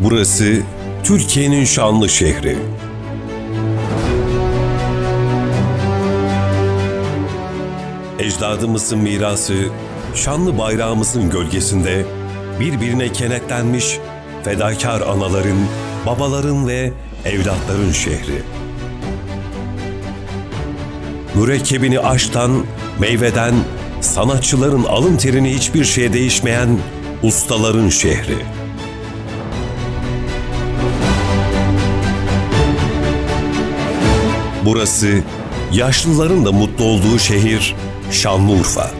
Burası Türkiye'nin şanlı şehri. Ecdadımızın mirası, şanlı bayrağımızın gölgesinde birbirine kenetlenmiş fedakar anaların, babaların ve evlatların şehri. Mürekkebini aştan, meyveden, sanatçıların alın terini hiçbir şeye değişmeyen ustaların şehri. Burası yaşlıların da mutlu olduğu şehir Şanlıurfa.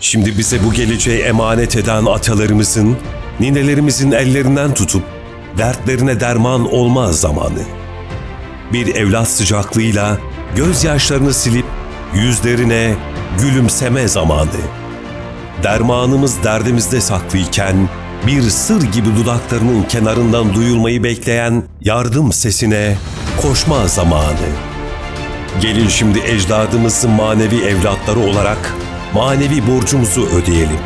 Şimdi bize bu geleceği emanet eden atalarımızın, ninelerimizin ellerinden tutup dertlerine derman olma zamanı. Bir evlat sıcaklığıyla gözyaşlarını silip yüzlerine gülümseme zamanı. Dermanımız derdimizde saklıyken bir sır gibi dudaklarının kenarından duyulmayı bekleyen yardım sesine koşma zamanı. Gelin şimdi ecdadımızın manevi evlatları olarak manevi borcumuzu ödeyelim.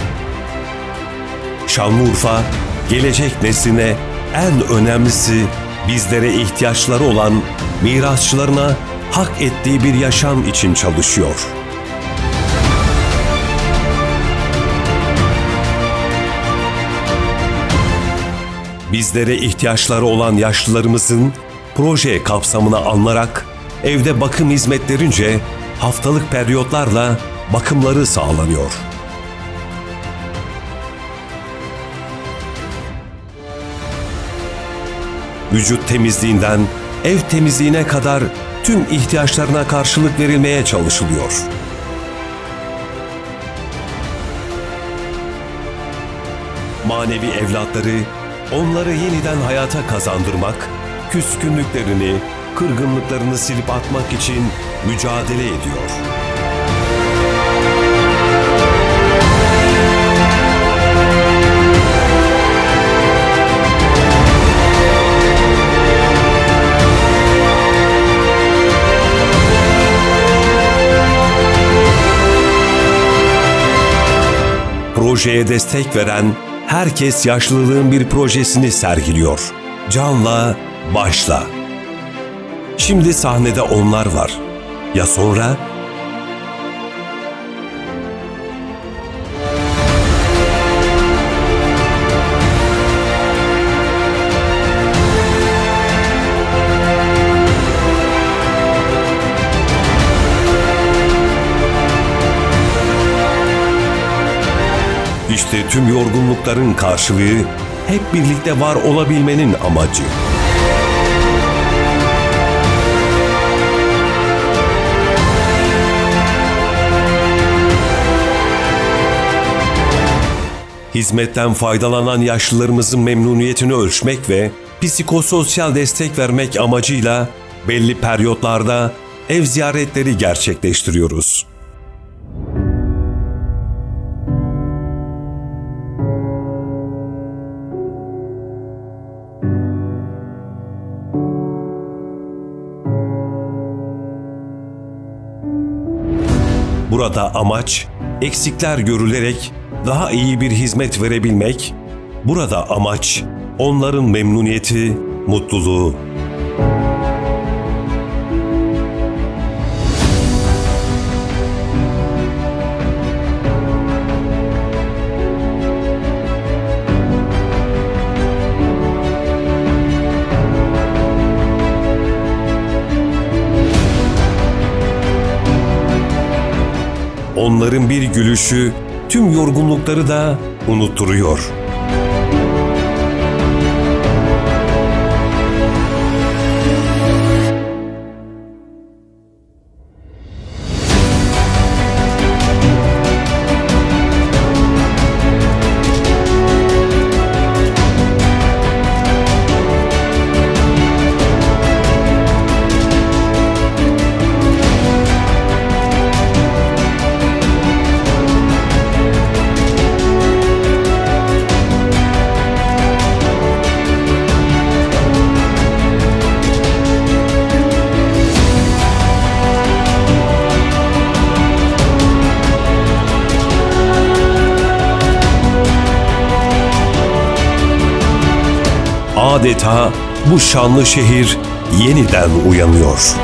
Şanlıurfa, gelecek nesline en önemlisi bizlere ihtiyaçları olan mirasçılarına hak ettiği bir yaşam için çalışıyor.'' bizlere ihtiyaçları olan yaşlılarımızın proje kapsamına alınarak evde bakım hizmetlerince haftalık periyotlarla bakımları sağlanıyor. Vücut temizliğinden ev temizliğine kadar tüm ihtiyaçlarına karşılık verilmeye çalışılıyor. Manevi evlatları onları yeniden hayata kazandırmak, küskünlüklerini, kırgınlıklarını silip atmak için mücadele ediyor. Projeye destek veren herkes yaşlılığın bir projesini sergiliyor. Canla başla. Şimdi sahnede onlar var. Ya sonra? İşte tüm yorgunlukların karşılığı hep birlikte var olabilmenin amacı. Hizmetten faydalanan yaşlılarımızın memnuniyetini ölçmek ve psikososyal destek vermek amacıyla belli periyotlarda ev ziyaretleri gerçekleştiriyoruz. Burada amaç eksikler görülerek daha iyi bir hizmet verebilmek. Burada amaç onların memnuniyeti, mutluluğu. Onların bir gülüşü tüm yorgunlukları da unutturuyor. Adeta bu şanlı şehir yeniden uyanıyor.